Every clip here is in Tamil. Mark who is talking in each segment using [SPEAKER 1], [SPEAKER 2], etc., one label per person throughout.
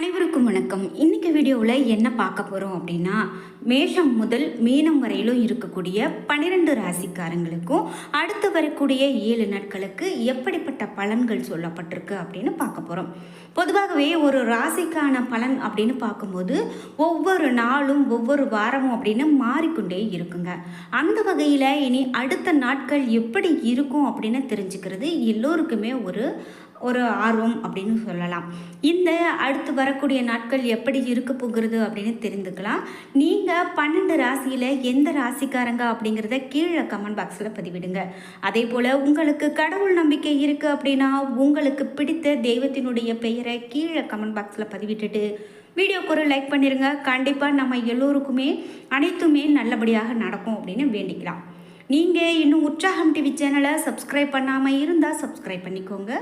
[SPEAKER 1] அனைவருக்கும் வணக்கம். இன்னைக்கு வீடியோவில் என்ன பார்க்க போகிறோம் அப்படின்னா மேஷம் முதல் மீனம் வரையிலும் இருக்கக்கூடிய பன்னிரெண்டு ராசிக்காரங்களுக்கும் அடுத்து வரக்கூடிய ஏழு நாட்களுக்கு எப்படிப்பட்ட பலன்கள் சொல்லப்பட்டிருக்கு அப்படின்னு பார்க்க போகிறோம் பொதுவாகவே ஒரு ராசிக்கான பலன் அப்படின்னு பார்க்கும்போது ஒவ்வொரு நாளும் ஒவ்வொரு வாரமும் அப்படின்னு மாறிக்கொண்டே இருக்குங்க. அந்த வகையில் இனி அடுத்த நாட்கள் எப்படி இருக்கும் அப்படின்னு தெரிஞ்சுக்கிறது எல்லோருக்குமே ஒரு ஒரு ஆர்வம் அப்படின்னு சொல்லலாம். இந்த அடுத்து வரக்கூடிய நாட்கள் எப்படி இருக்க போகிறது அப்படின்னு தெரிந்துக்கலாம். நீங்கள் பன்னெண்டு ராசியில் எந்த ராசிக்காரங்க அப்படிங்கிறத கீழே கமெண்ட் பாக்ஸில் பதிவிடுங்க. அதே போல் உங்களுக்கு கடவுள் நம்பிக்கை இருக்குது அப்படின்னா உங்களுக்கு பிடித்த தெய்வத்தினுடைய பெயரை கீழே கமெண்ட் பாக்ஸில் பதிவிட்டுட்டு வீடியோக்கு ஒரு லைக் பண்ணிடுங்க கண்டிப்பாக நம்ம எல்லோருக்குமே அனைத்துமே நல்லபடியாக நடக்கும் அப்படின்னு வேண்டிக்கலாம். நீங்கள் இன்னும் உற்சாகம் டிவி சேனலை சப்ஸ்கிரைப் பண்ணாமல் இருந்தால் சப்ஸ்கிரைப் பண்ணிக்கோங்க.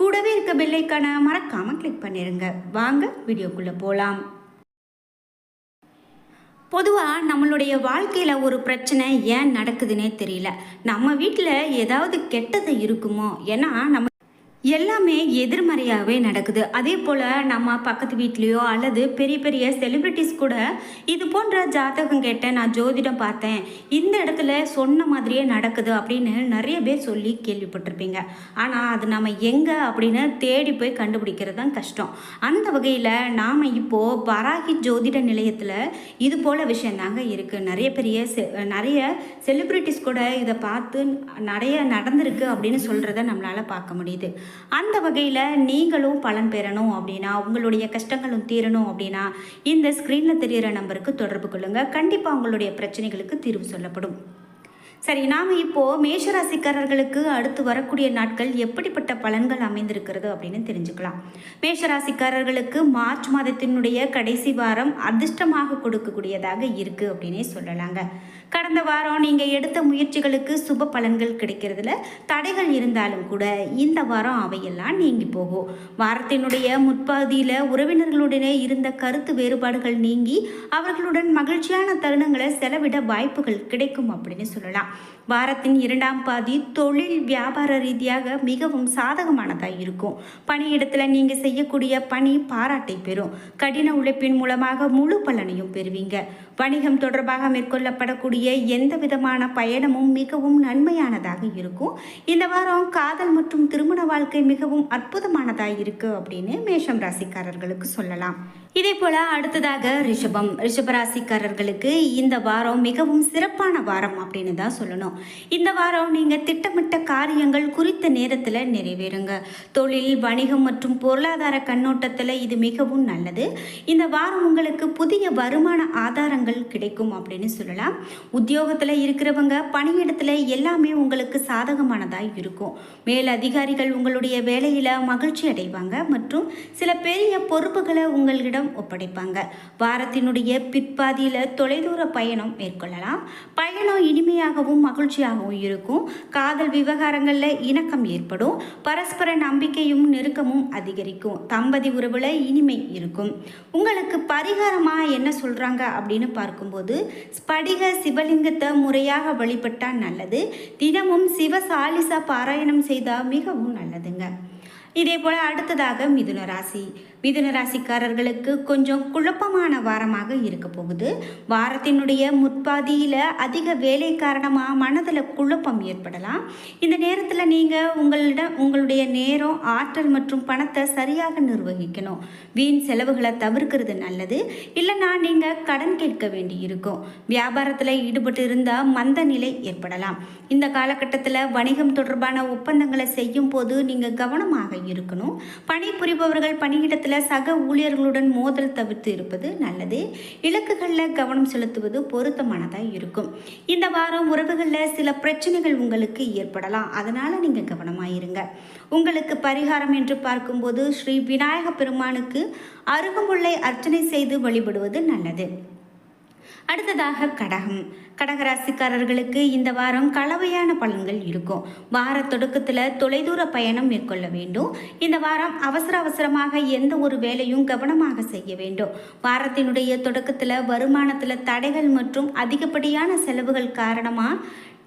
[SPEAKER 1] கூடவே இருக்க பெல்லைக்கான மறக்காமல் கிளிக் பண்ணிடுங்க வாங்க வீடியோக்குள்ளே போகலாம் பொதுவாக நம்மளுடைய வாழ்க்கையில் ஒரு பிரச்சனை ஏன் நடக்குதுன்னே தெரியல. நம்ம வீட்டில் ஏதாவது கெட்டது இருக்குமோ? ஏன்னா நம்ம எல்லாமே எதிர்மறையாகவே நடக்குது. அதே போல் நம்ம பக்கத்து வீட்லேயோ அல்லது பெரிய பெரிய செலிப்ரிட்டிஸ் கூட இது போன்ற ஜாதகம் கேட்டேன் நான் ஜோதிடம் பார்த்தேன். இந்த இடத்துல சொன்ன மாதிரியே நடக்குது அப்படின்னு நிறைய பேர் சொல்லி கேள்விப்பட்டிருப்பீங்க. ஆனால் அது நம்ம எங்கே அப்படின்னு தேடி போய் கண்டுபிடிக்கிறது தான் கஷ்டம். அந்த வகையில் நாம் இப்போது பராகி ஜோதிட நிலையத்தில் இது போல் விஷயந்தாங்க இருக்குது நிறைய பெரிய செ- நிறைய செலிப்ரிட்டிஸ் கூட இதை பார்த்து நிறைய நடந்திருக்கு அப்படின்னு சொல்கிறத நம்மளால் பார்க்க முடியுது. அந்த வகையில் நீங்களும் பலன் பெறணும் அப்படின்னா உங்களுடைய கஷ்டங்களும் தீரணும் அப்படின்னா இந்த ஸ்க்ரீனில் தெரிகிற நம்பருக்கு தொடர்பு கொள்ளுங்கள் கண்டிப்பாக உங்களுடைய பிரச்சனைகளுக்கு தீர்வு சொல்லப்படும். சரி நாம் இப்போது மேஷராசிக்காரர்களுக்கு அடுத்து வரக்கூடிய நாட்கள் எப்படிப்பட்ட பலன்கள் அமைந்திருக்கிறது அப்படின்னு தெரிஞ்சுக்கலாம். மேஷராசிக்காரர்களுக்கு மார்ச் மாதத்தினுடைய கடைசி வாரம் அதிர்ஷ்டமாக கொடுக்கக்கூடியதாக இருக்குது அப்படின்னே சொல்லலாங்க. கடந்த வாரம் நீங்கள் எடுத்த முயற்சிகளுக்கு சுப பலன்கள் கிடைக்கிறதுல தடைகள் இருந்தாலும் கூட இந்த வாரம் அவையெல்லாம் நீங்கி போகும். வாரத்தினுடைய முற்பகுதியில் உறவினர்களுடனே இருந்த கருத்து வேறுபாடுகள் நீங்கி அவர்களுடன் மகிழ்ச்சியான தருணங்களை செலவிட வாய்ப்புகள் கிடைக்கும் அப்படின்னு சொல்லலாம். வாரத்தின் இரண்டாம் பாதி தொழில் வியாபார ரீதியாக மிகவும் சாதகமானதாக இருக்கும். பணியிடத்தில் நீங்கள் செய்யக்கூடிய பணி பாராட்டை பெறும். கடின உழைப்பின் மூலமாக முழு பலனையும் பெறுவீங்க. வணிகம் தொடர்பாக மேற்கொள்ளப்படக்கூடிய எந்த விதமான பயணமும் மிகவும் நன்மையானதாக இருக்கும். இந்த வாரம் காதல் மற்றும் திருமண வாழ்க்கை மிகவும் அற்புதமானதாக இருக்கு அப்படின்னு மேஷம் ராசிக்காரர்களுக்கு சொல்லலாம். இதே போல அடுத்ததாக ரிஷபம். ரிஷபராசிக்காரர்களுக்கு இந்த வாரம் மிகவும் சிறப்பான வாரம் அப்படின்னு தான் சொல்லணும். இந்த வாரம் நீங்கள் திட்டமிட்ட காரியங்கள் குறித்த நேரத்தில் நிறைவேறுங்க. தொழில் வணிகம் மற்றும் பொருளாதார கண்ணோட்டத்தில் இது மிகவும் நல்லது. இந்த வாரம் உங்களுக்கு புதிய வருமான ஆதாரங்கள் கிடைக்கும் அப்படின்னு சொல்லலாம். உத்தியோகத்தில் இருக்கிறவங்க பணியிடத்தில் எல்லாமே உங்களுக்கு சாதகமானதாக இருக்கும். மேல் அதிகாரிகள் உங்களுடைய வேலையில் மகிழ்ச்சி அடைவாங்க மற்றும் சில பெரிய பொறுப்புகளை உங்களிடம் ஒப்படைப்பாங்க. வாரத்தினுடைய பிற்பாதியில் தொலைதூர பயணம் மேற்கொள்ளலாம். பயணம் இனிமையாகவும் மகிழ்ச்சியாகவும் இருக்கும். காதல் விவகாரங்களில் இணக்கம் ஏற்படும். பரஸ்பர நம்பிக்கையும் நெருக்கமும் அதிகரிக்கும். தம்பதி உறவில் இனிமை இருக்கும். உங்களுக்கு பரிகாரமாக என்ன சொல்கிறாங்க அப்படின்னு பார்க்கும்போது ஸ்படிக சிவலிங்கத்தை முறையாக வழிபட்டால் நல்லது. தினமும் சிவ சாலிசா பாராயணம் செய்தால் மிகவும் நல்லதுங்க. இதே போல் அடுத்ததாக மிதுன ராசி. மிதுன ராசிக்காரர்களுக்கு கொஞ்சம் குழப்பமான வாரமாக இருக்க போகுது. வாரத்தினுடைய முற்பாதியில் அதிக வேலை காரணமாக மனதில் குழப்பம் ஏற்படலாம். இந்த நேரத்தில் நீங்கள் உங்களிடம் உங்களுடைய நேரம் ஆற்றல் மற்றும் பணத்தை சரியாக நிர்வகிக்கணும். வீண் செலவுகளை தவிர்க்கிறது நல்லது. இல்லைன்னா நீங்கள் கடன் கேட்க வேண்டி இருக்கும் வியாபாரத்தில் ஈடுபட்டு இருந்தால் மந்த நிலை ஏற்படலாம். இந்த காலகட்டத்தில் வணிகம் தொடர்பான ஒப்பந்தங்களை செய்யும் போது நீங்கள் கவனமாக இருக்கணும். பணிபுரிபவர்கள் பணியிடத்தில் சக ஊழியர்களுடன் மோதல் தவிர்த்து இருப்பது நல்லது. இலக்குகளில் கவனம் செலுத்துவது பொருத்தமானதாக இருக்கும். இந்த வாரம் உறவுகளில் சில பிரச்சனைகள் உங்களுக்கு ஏற்படலாம். அதனால் நீங்கள் கவனமாக இருங்க. உங்களுக்கு பரிகாரம் என்று பார்க்கும்போது ஸ்ரீ விநாயக பெருமானுக்கு அருகமுள்ளை அர்ச்சனை செய்து வழிபடுவது நல்லது. அடுத்ததாக கடகம். கடகராசிக்காரர்களுக்கு இந்த வாரம் கலவையான பலன்கள் இருக்கும். வார தொடக்கத்தில் தொலைதூர பயணம் மேற்கொள்ள வேண்டும். இந்த வாரம் அவசர அவசரமாக எந்த ஒரு வேலையும் கவனமாக செய்ய வேண்டும். வாரத்தினுடைய தொடக்கத்தில் வருமானத்தில் தடைகள் மற்றும் அதிகப்படியான செலவுகள் காரணமாக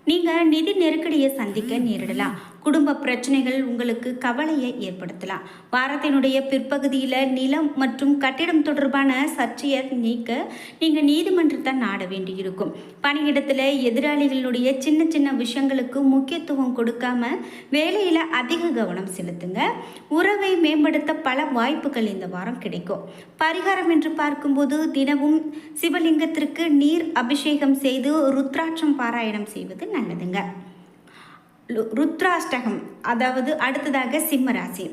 [SPEAKER 1] நீங்கள் நிதி நெருக்கடியை சந்திக்க நேரிடலாம். குடும்ப பிரச்சனைகள் உங்களுக்கு கவலையை ஏற்படுத்தலாம். வாரத்தினுடைய பிற்பகுதியில் நிலம் மற்றும் கட்டிடம் தொடர்பான சர்ச்சையை நீக்க நீங்கள் நீதிமன்றத்தை நாட வேண்டியிருக்கும். பணியிடத்தில் எதிராளிகளுடைய சின்ன சின்ன விஷயங்களுக்கு முக்கியத்துவம் கொடுக்காம வேலையில் அதிக கவனம் செலுத்துங்க. உறவை மேம்படுத்த பல வாய்ப்புகள் இந்த வாரம் கிடைக்கும். பரிகாரம் என்று பார்க்கும்போது தினமும் சிவலிங்கத்திற்கு நீர் அபிஷேகம் செய்து ருத்ராட்சம் பாராயணம் செய்வது நல்லதுங்க ருத்ராஷ்டகம் அதாவது அடுத்ததாக சிம்மராசி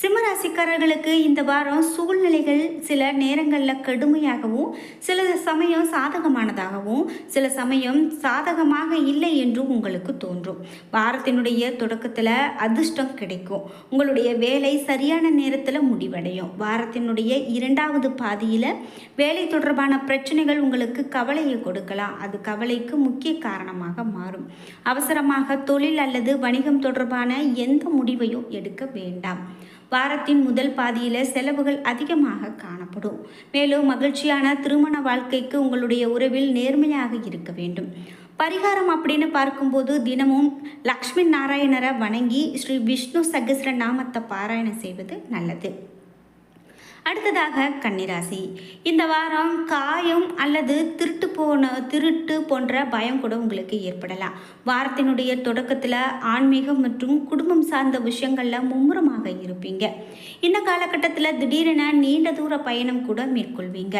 [SPEAKER 1] சிம்மராசிக்காரர்களுக்கு இந்த வாரம் சூழ்நிலைகள் சில நேரங்களில் கடுமையாகவும் சில சமயம் சாதகமானதாகவும் சில சமயம் சாதகமாக இல்லை என்றும் உங்களுக்கு தோன்றும். வாரத்தினுடைய தொடக்கத்தில் அதிர்ஷ்டம் கிடைக்கும். உங்களுடைய வேலை சரியான நேரத்தில் முடிவடையும். வாரத்தினுடைய இரண்டாவது பாதியில் வேலை தொடர்பான பிரச்சனைகள் உங்களுக்கு கவலையை கொடுக்கலாம். அது கவலைக்கு முக்கிய காரணமாக மாறும். அவசரமாக தொழில் அல்லது வணிகம் தொடர்பான எந்த முடிவையும் எடுக்க வேண்டாம். வாரத்தின் முதல் பாதியில் செலவுகள் அதிகமாக காணப்படும். மேலும் மகிழ்ச்சியான திருமண வாழ்க்கைக்கு உங்களுடைய உறவில் நேர்மையாக இருக்க வேண்டும். பரிகாரம் அப்படின்னு பார்க்கும்போது தினமும் லக்ஷ்மி நாராயணரை வணங்கி ஸ்ரீ விஷ்ணு சகஸ்ர நாமத்தை பாராயணம் செய்வது நல்லது. அடுத்ததாக கன்னிராசி. இந்த வாரம் காயம் அல்லது திருட்டு போன திருட்டு போன்ற பயம் கூட உங்களுக்கு ஏற்படலாம். வாரத்தினுடைய தொடக்கத்தில் ஆன்மீகம் மற்றும் குடும்பம் சார்ந்த விஷயங்களில் மும்முரமாக இருப்பீங்க. இந்த காலகட்டத்தில் திடீரென நீண்ட தூர பயணம் கூட மேற்கொள்வீங்க.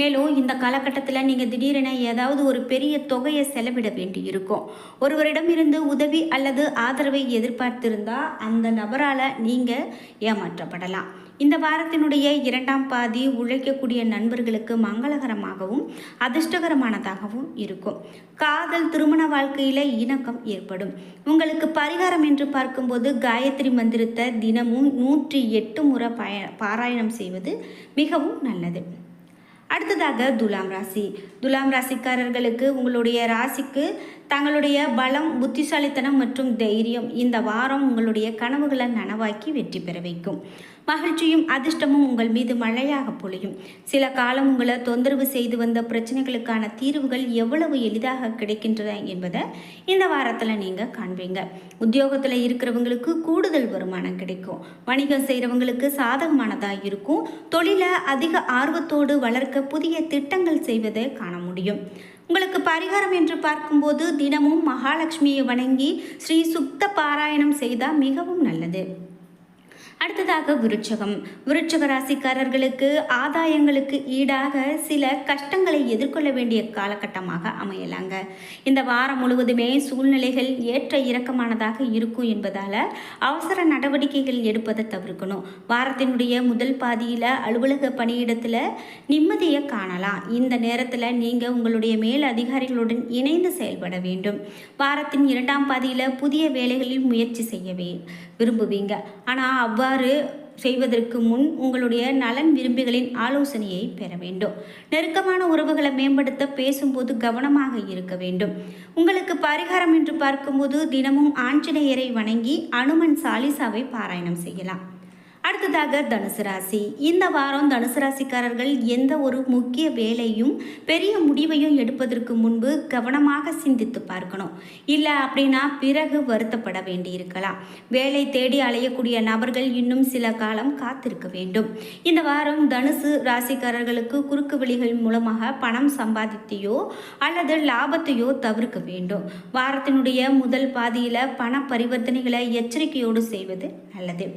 [SPEAKER 1] மேலும் இந்த காலகட்டத்தில் நீங்கள் திடீரென ஏதாவது ஒரு பெரிய தொகையை செலவிட வேண்டி இருக்கும் ஒருவரிடமிருந்து உதவி அல்லது ஆதரவை எதிர்பார்த்திருந்தால் அந்த நபரால் நீங்கள் ஏமாற்றப்படலாம். இந்த வாரத்தினுடைய இரண்டாம் பாதி உழைக்கக்கூடிய நண்பர்களுக்கு மங்களகரமாகவும் அதிர்ஷ்டகரமானதாகவும் இருக்கும். காதல் திருமண வாழ்க்கையில் இணக்கம் ஏற்படும். உங்களுக்கு பரிகாரம் என்று பார்க்கும்போது காயத்ரி மந்திரத்தை தினமும் நூற்றி எட்டு முறை பய பாராயணம் செய்வது மிகவும் நல்லது. அடுத்ததாக துலாம் ராசி. துலாம் ராசிக்காரர்களுக்கு உங்களுடைய ராசிக்கு தங்களுடைய பலம் புத்திசாலித்தனம் மற்றும் தைரியம் இந்த வாரம் உங்களுடைய கனவுகளை நனவாக்கி வெற்றி பெற வைக்கும். மகிழ்ச்சியும் அதிர்ஷ்டமும் உங்கள் மீது மழையாக பொழியும். சில காலம் உங்களை தொந்தரவு செய்து வந்த பிரச்சனைகளுக்கான தீர்வுகள் எவ்வளவு எளிதாக கிடைக்கின்றன என்பதை இந்த வாரத்தில் நீங்கள் காண்பீங்க. உத்தியோகத்தில் இருக்கிறவங்களுக்கு கூடுதல் வருமானம் கிடைக்கும். வணிகம் செய்கிறவங்களுக்கு சாதகமானதாக இருக்கும். தொழிலை அதிக ஆர்வத்தோடு வளர்க்க புதிய திட்டங்கள் செய்வதை காண முடியும். உங்களுக்கு பரிகாரம் என்று பார்க்கும்போது தினமும் மகாலட்சுமியை வணங்கி ஸ்ரீ சுத்த பாராயணம் செய்தால் மிகவும் நல்லது. அடுத்ததாக விருட்சகம். விருட்சக ராசிக்காரர்களுக்கு ஆதாயங்களுக்கு ஈடாக சில கஷ்டங்களை எதிர்கொள்ள வேண்டிய காலகட்டமாக அமையலாங்க. இந்த வாரம் முழுவதுமே சூழ்நிலைகள் ஏற்ற இறக்கமானதாக இருக்கும் என்பதால் அவசர நடவடிக்கைகள் எடுப்பதை தவிர்க்கணும். வாரத்தினுடைய முதல் பாதியில் அலுவலக பணியிடத்தில் நிம்மதியை காணலாம். இந்த நேரத்தில் நீங்கள் உங்களுடைய மேல் அதிகாரிகளுடன் இணைந்து செயல்பட வேண்டும். வாரத்தின் இரண்டாம் பாதியில் புதிய வேலைகளில் முயற்சி செய்யவே விரும்புவீங்க. ஆனால் அவ்வாறு செய்வதற்கு முன் உங்களுடைய நலன் விரும்பிகளின் ஆலோசனையை பெற வேண்டும். நெருக்கமான உறவுகளை மேம்படுத்த பேசும்போது கவனமாக இருக்க வேண்டும். உங்களுக்கு பரிகாரம் என்று பார்க்கும்போது தினமும் ஆஞ்சநேயரை வணங்கி அனுமன் சாலிசாவை பாராயணம் செய்யலாம். அடுத்ததாக தனுசு ராசி. இந்த வாரம் தனுசு ராசிக்காரர்கள் எந்த ஒரு முக்கிய வேலையும் பெரிய முடிவையும் எடுப்பதற்கு முன்பு கவனமாக சிந்தித்து பார்க்கணும். இல்லை அப்படின்னா பிறகு வருத்தப்பட வேண்டியிருக்கலாம். வேலை தேடி அலையக்கூடிய நபர்கள் இன்னும் சில காலம் காத்திருக்க வேண்டும். இந்த வாரம் தனுசு ராசிக்காரர்களுக்கு குறுக்கு வழிகள் மூலமாக பணம் சம்பாதித்தையோ அல்லது லாபத்தையோ தவிர்க்க வேண்டும். வாரத்தினுடைய முதல் பாதியில் பண பரிவர்த்தனைகளை எச்சரிக்கையோடு செய்வது நல்லது.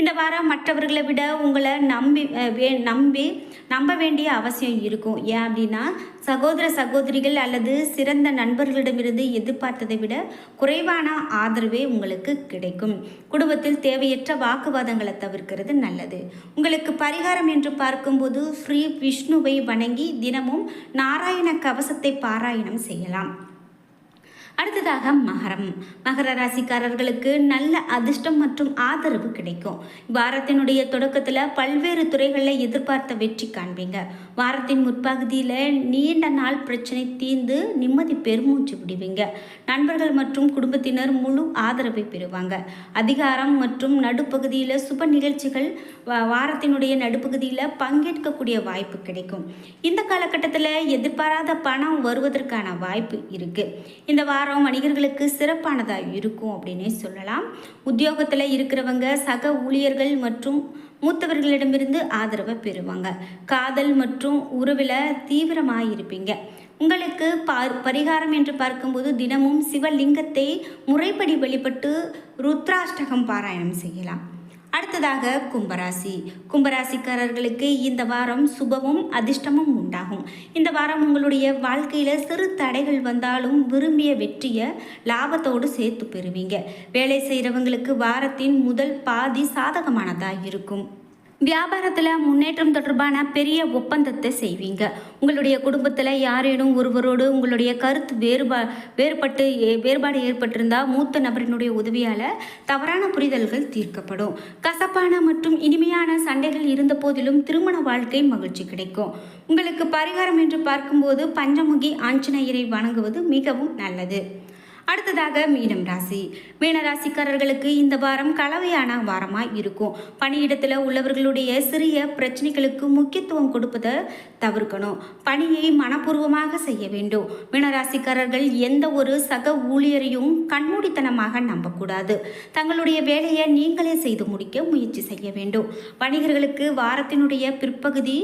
[SPEAKER 1] இந்த வாரம் மற்றவர்களை விட உங்களை நம்பி வே- நம்பி நம்ப வேண்டிய அவசியம் இருக்கும். ஏன் அப்படின்னா சகோதர சகோதரிகள் அல்லது சிறந்த நண்பர்களிடமிருந்து எதிர்பார்த்ததை விட குறைவான ஆதரவே உங்களுக்கு கிடைக்கும். குடும்பத்தில் தேவையற்ற வாக்குவாதங்களை தவிர்க்கிறது நல்லது. உங்களுக்கு பரிகாரம் என்று பார்க்கும்போது ஸ்ரீ விஷ்ணுவை வணங்கி தினமும் நாராயண கவசத்தை பாராயணம் செய்யலாம். அடுத்ததாக மகரம். மகர ராசிக்காரர்களுக்கு நல்ல அதிர்ஷ்டம் மற்றும் ஆதரவு கிடைக்கும். வாரத்தினுடைய தொடக்கத்தில் பல்வேறு துறைகளில் எதிர்பார்த்த வெற்றி காண்பீங்க. வாரத்தின் முற்பகுதியில் நீண்ட நாள் பிரச்சனை தீர்ந்து நிம்மதி பெருமூச்சு விடுவீங்க நண்பர்கள் மற்றும் குடும்பத்தினர் முழு ஆதரவை பெறுவாங்க. அதிகாரம் மற்றும் நடுப்பகுதியில் சுப நிகழ்ச்சிகள் வா- வாரத்தினுடைய நடுப்பகுதியில் பங்கேற்கக்கூடிய வாய்ப்பு கிடைக்கும். இந்த காலகட்டத்தில் எதிர்பாராத பணம் வருவதற்கான வாய்ப்பு இருக்குது இந்த வார வாரம் வணிகர்களுக்கு சிறப்பானதாக இருக்கும் அப்படின்னே சொல்லலாம். உத்தியோகத்தில் இருக்கிறவங்க சக ஊழியர்கள் மற்றும் மூத்தவர்களிடமிருந்து ஆதரவை பெறுவாங்க. காதல் மற்றும் உறவில் தீவிரமாக இருப்பீங்க உங்களுக்கு பார் பரிகாரம் என்று பார்க்கும்போது தினமும் சிவலிங்கத்தை முறைப்படி வழிபட்டு ருத்ராஷ்டகம் பாராயணம் செய்யலாம். அடுத்ததாக கும்பராசி. கும்பராசிக்காரர்களுக்கு இந்த வாரம் சுபமும் அதிர்ஷ்டமும் உண்டாகும். இந்த வாரம் உங்களுடைய வாழ்க்கையில் சிறு தடைகள் வந்தாலும் விரும்பிய வெற்றியை லாபத்தோடு சேர்த்து பெறுவீங்க. வேலை செய்கிறவங்களுக்கு வாரத்தின் முதல் பாதி சாதகமானதாக இருக்கும். வியாபாரத்தில் முன்னேற்றம் தொடர்பான பெரிய ஒப்பந்தத்தை செய்வீங்க. உங்களுடைய குடும்பத்தில் யாரேனும் ஒருவரோடு உங்களுடைய கருத்து வேறுபா வேறுபட்டு ஏ- வேறுபாடு ஏற்பட்டிருந்தால் மூத்த நபரினுடைய உதவியால் தவறான புரிதல்கள் தீர்க்கப்படும். கசப்பான மற்றும் இனிமையான சண்டைகள் இருந்த போதிலும் திருமண வாழ்க்கை மகிழ்ச்சி கிடைக்கும். உங்களுக்கு பரிகாரம் என்று பார்க்கும்போது பஞ்சமுகி ஆஞ்சநேயரை வணங்குவது மிகவும் நல்லது. அடுத்ததாக மீனம் ராசி. மீன ராசிக்காரர்களுக்கு இந்த வாரம் கலவையான வாரமாக இருக்கும். பணியிடத்தில் உள்ளவர்களுடைய சிறிய பிரச்சனைகளுக்கு முக்கியத்துவம் கொடுப்பதை தவிர்க்கணும். பணியை மனப்பூர்வமாக செய்ய வேண்டும். மீனராசிக்காரர்கள் எந்த ஒரு சக ஊழியரையும் கண்மூடித்தனமாக நம்பக்கூடாது. தங்களுடைய வேலையை நீங்களே செய்து முடிக்க முயற்சி செய்ய வேண்டும். வணிகர்களுக்கு வாரத்தினுடைய பிற்பகுதி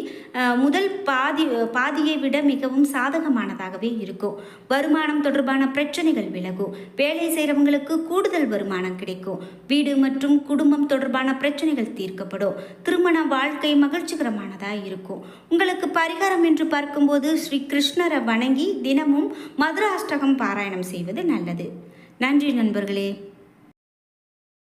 [SPEAKER 1] முதல் பாதி பாதியை விட மிகவும் சாதகமானதாகவே இருக்கும். வருமானம் தொடர்பான பிரச்சனைகள் விலகும் வேலை செய்கிறவங்களுக்கு கூடுதல் வருமானம் கிடைக்கும். வீடு மற்றும் குடும்பம் தொடர்பான பிரச்சனைகள் தீர்க்கப்படும். திருமண வாழ்க்கை மகிழ்ச்சிகரமானதாக இருக்கும். உங்களுக்கு பரிகாரம் என்று பார்க்கும்போது ஸ்ரீ கிருஷ்ணரை வணங்கி தினமும் மதுராஷ்டகம் பாராயணம் செய்வது நல்லது. நன்றி நண்பர்களே.